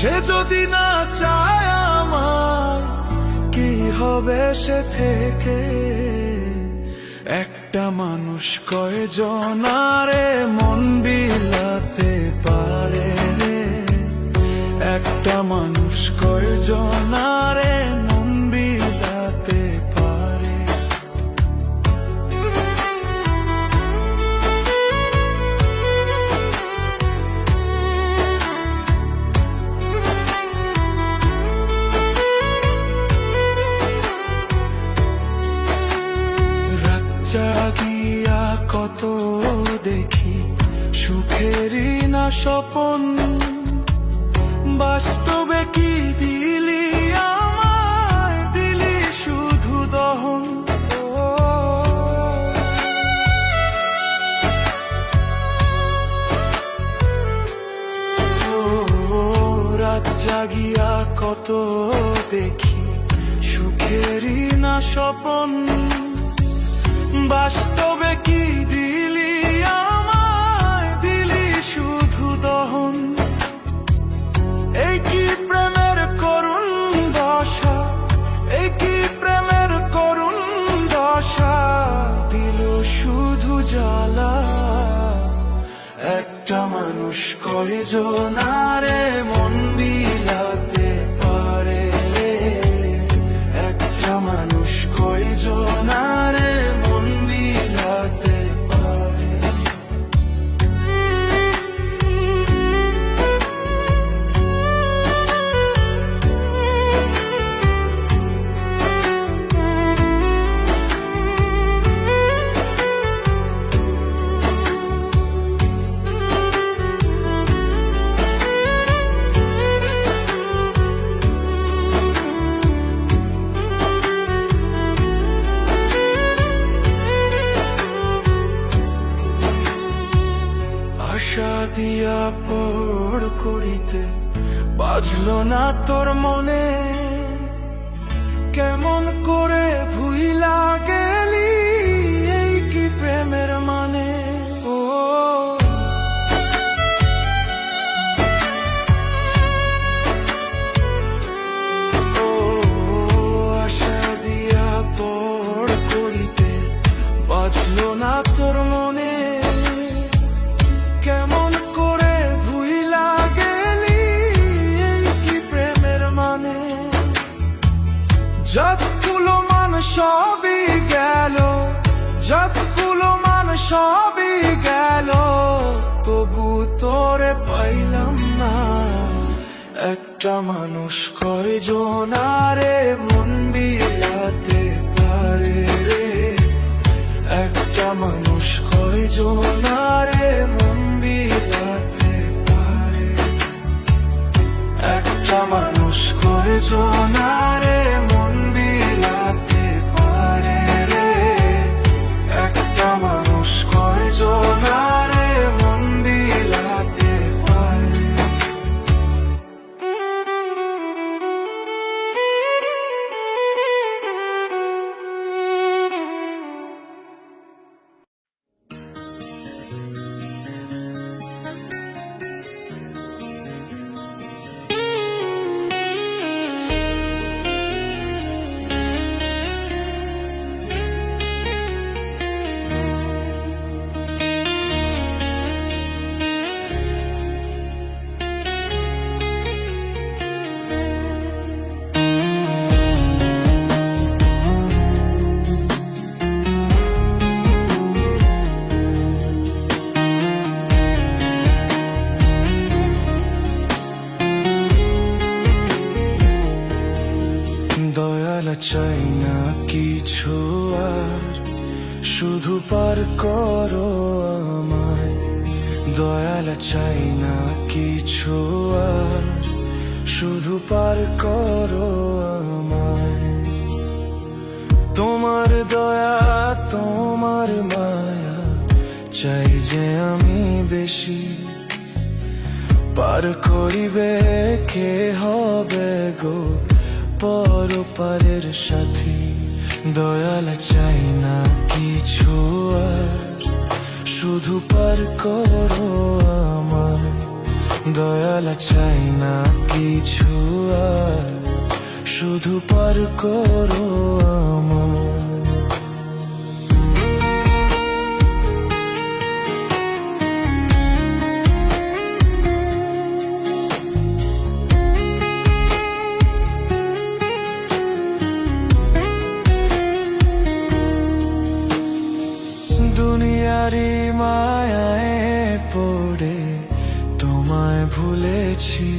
সে যদি না চায় আমার কি হবে সে থেকে? একটা মানুষ কয়জন আরে মন বিলাতে পারে একটা মানুষ কয়জন আরে স্বপন। বাস্তবে কি দিলি আমায়? দিলি শুধু দহন। রাত জাগিয়া কত দেখি সুখেরই না স্বপন। বাস্তবে একটা মানুষ কয়জনারে মো বেজনারে মন বিলাতে পারে রে একটা মানুষ কয়জনারে মন বিলাতে পারে। একটা মানুষ কয়জনারে পার করিবে, কে হবে গো? পর পারের সাথী, দয়াল চাই না কিছু শুধু পার করো আমার, দয়াল চাই না কিছু আর। শুধু পার করো আমার দুনিয়ারি মায়ায় পড়ে, তোমায় ভুলেছি।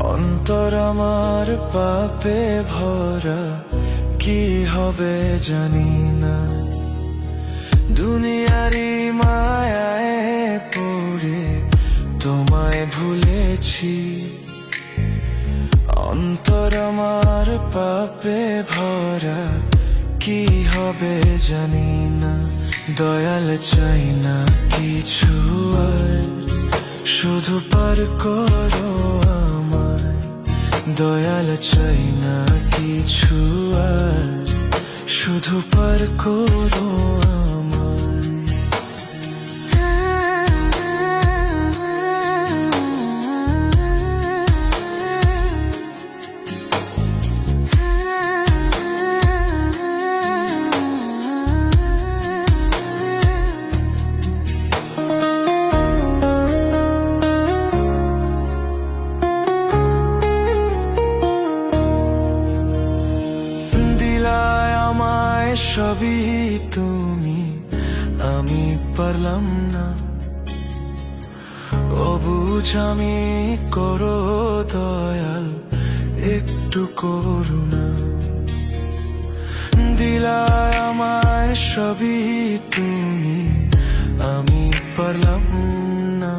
অন্তর আমার পাপে ভরা, কি হবে জানি না। দুনিয়ারি মায়ায় পড়ে, তোমায় ভুলেছি। অন্তর আমার পাপে ভরা কি হবে জানি না। দয়াল চাই না কিছু শুধু পার করো আমায়। দয়াল চাই না কিছু শুধু পার করো আমায়। আমি করো দয়াল, একটু করুণা। দিলায় আমায় সবই তুমি, আমি পারলাম না।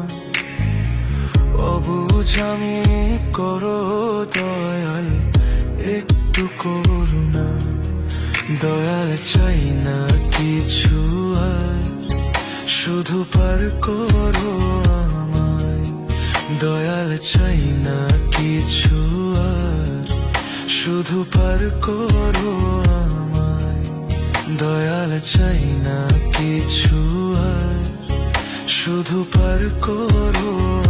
অবুঝ আমি করো দয়াল, একটু করুণা। দয়াল চাই না কিছু আর, শুধু পার করো দয়াল চাই না কিছু আর। শুধু পার করো আমায়। দয়াল চাই না কিছু আর। শুধু পার করো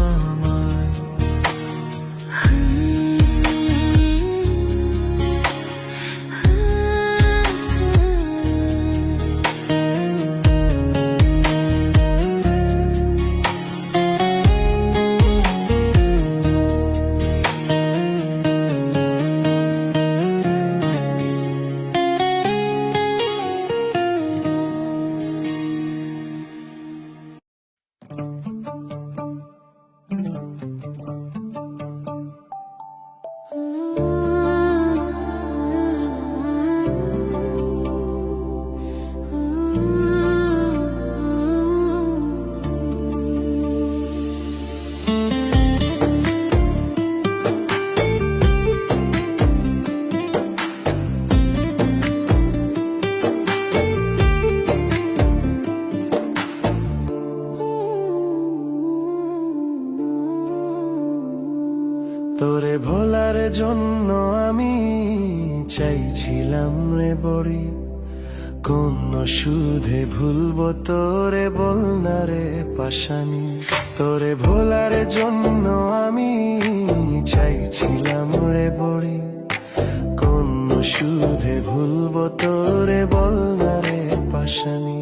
ভুলবো তোরে বল না রে পাশানি।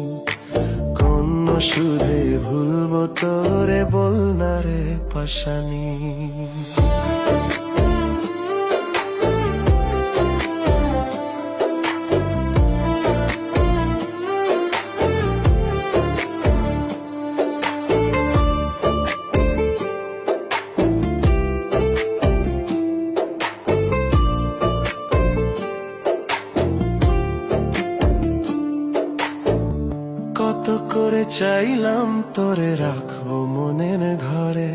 কোন সুরে ভুলব তোরে বল না রে পাশানি। রাখব মনের ঘরে,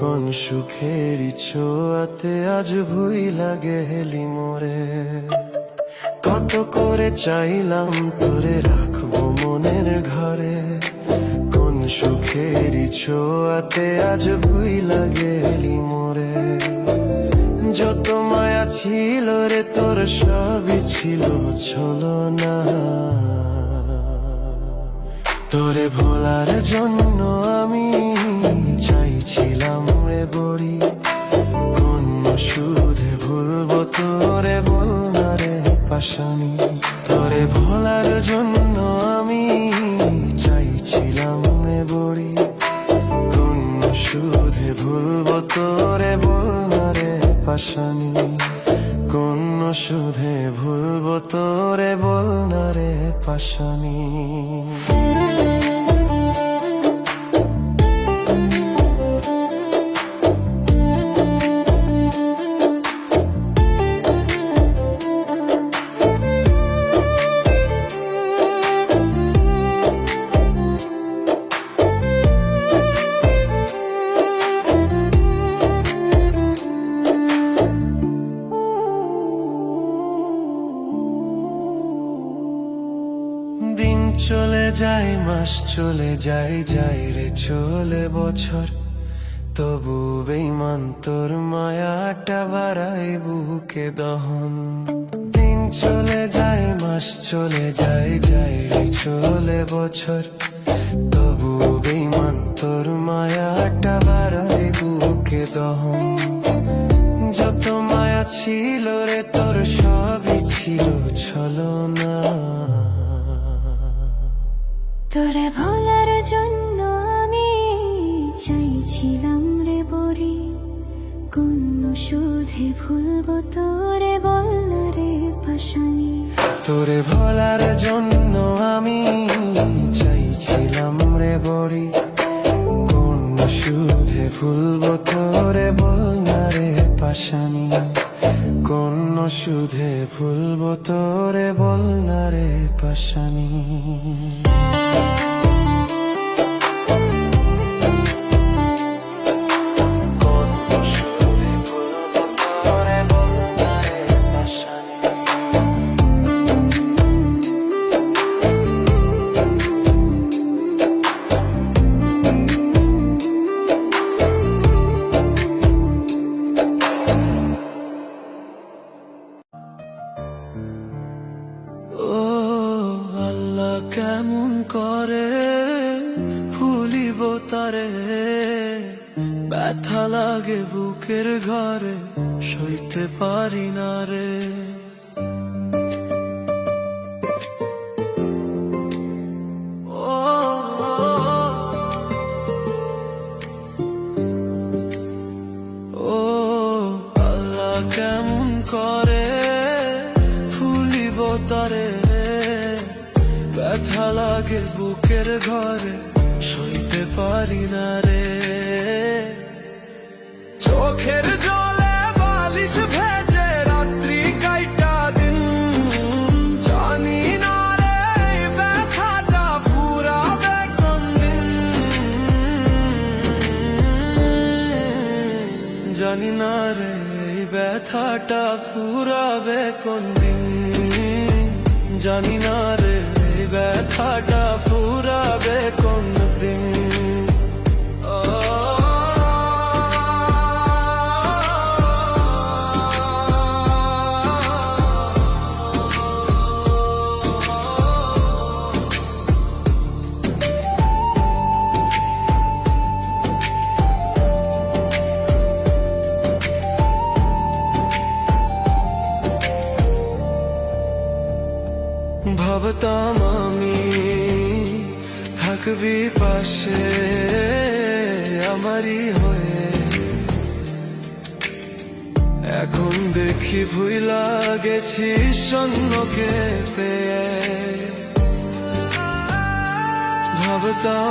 কোন সুখের ছোয়াতে আজ ভুই লাগে হেলি মোরে। কত করে চাইলাম তোরে রাখব মনের ঘরে, কোন সুখের ছোয়াতে আজ ভুই লাগে হেলি মোরে। যত মায়া ছিল রে, তোর সবই ছিল, ছলো না। তোরে ভোলার জন্য আমি চাইছিলাম রে বড়ি। কোন সুধে ভুলবো তোরে বল না রে পাশানি। তোরে ভোলার জন্য আমি চাইছিলাম রে বড়ি। কোন সুধে ভুলবো তোরে বল না রে পাশানি। কোন সুধে ভুলবো তোরে বল না রে পাশানি। চলে যায়, মাস চলে যায়, যাই রে চলে বছর। তবু বেইমান তোর মায়াটা বাড়াই বুকে দহন। দিন চলে যায়, মাস চলে যায়, যাই রে চলে বছর। তবু বেইমান তোর মায়াটা বাড়াই বুকে দহন। যত মায়া ছিল রে, তোর সবই ছিল ছলো চাইছিলাম রে বরি কোন সুধে ভুলবো তোরে বল না রে পাশানি। তোরে ভোলার জন্য আমি চাইছিলাম রে বড়ি কোন সুধে ভুলবো তোরে বল না রে পাশানি। কোন সুধে ভুলবো তোরে বল না রে পাশানি। ফুলিব তারে ব্যথা লাগে বুকের ঘরে, সইতে পারি না রে। চোখের জলে বালিশ ভেজে রাত্রি কাইটা দিন। জানি না রে, ব্যথাটা ফুরাবে কোনদিন জানি না রে ব্যথাটা ফুরাবে কোনদিন জানি না রে ব্যথাটা ফুরাবে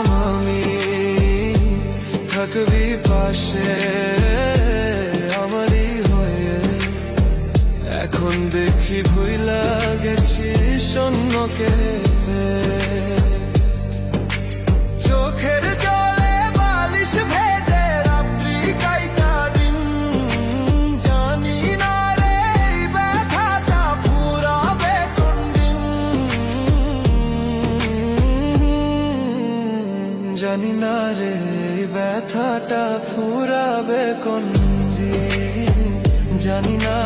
আমি থাকবি পাশে আমারই হয়ে। এখন দেখি ভুইলা গেছি শূন্যকে জানি না রে ব্যথাটা ফুরাবে কোন দিন? জানি না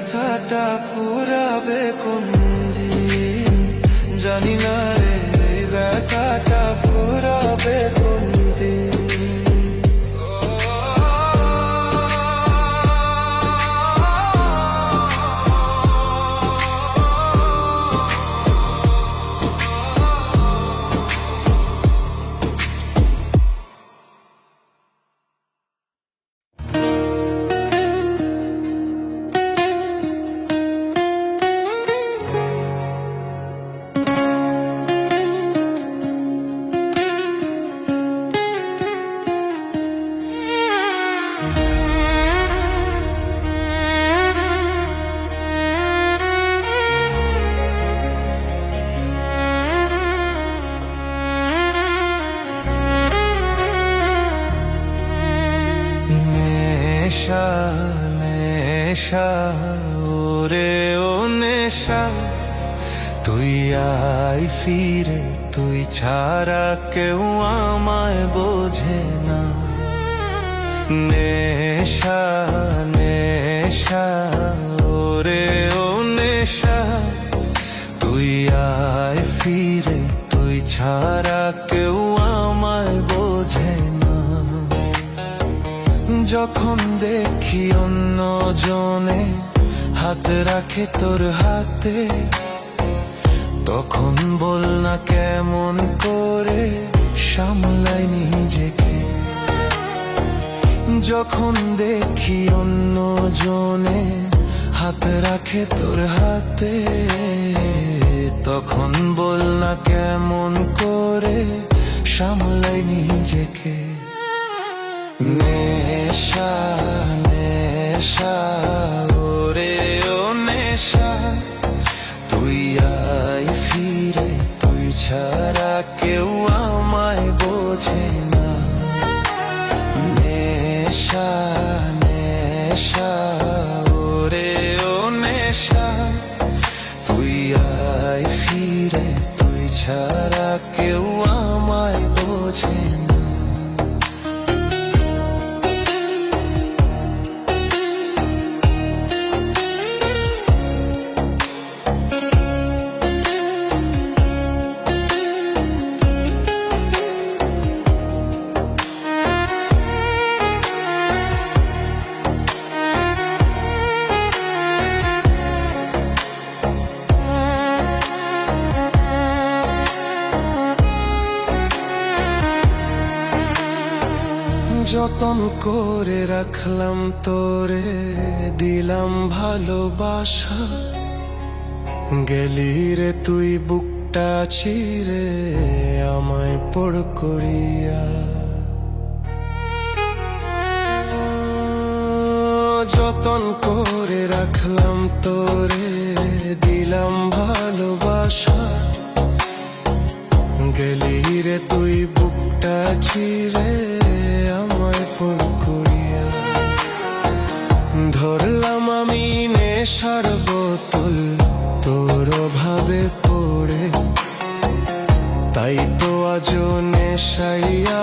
ব্যথাটা ফুরাবে কোন দিন জানি না ছাড়া কেউ আমায় বোঝে না। যখন দেখি অন্য জনে হাত রাখে তোর হাতে, তখন বল না কেমন করে সামলাই নিজেকে। যখন দেখি অন্য জনে হাত রাখে তোর হাতে তখন বল না কেমন করে সামলাই নিজেকে? নেশা নেশা যতন করে রাখলাম তোরে, দিলাম ভালোবাসা। গেলি রে তুই বুকটা ছিঁড়ে আমায় পড় করিয়া। যতন করে রাখলাম তোরে, দিলাম ভালোবাসা। গেলি রে তুই বুকটা ছিঁড়ে তাই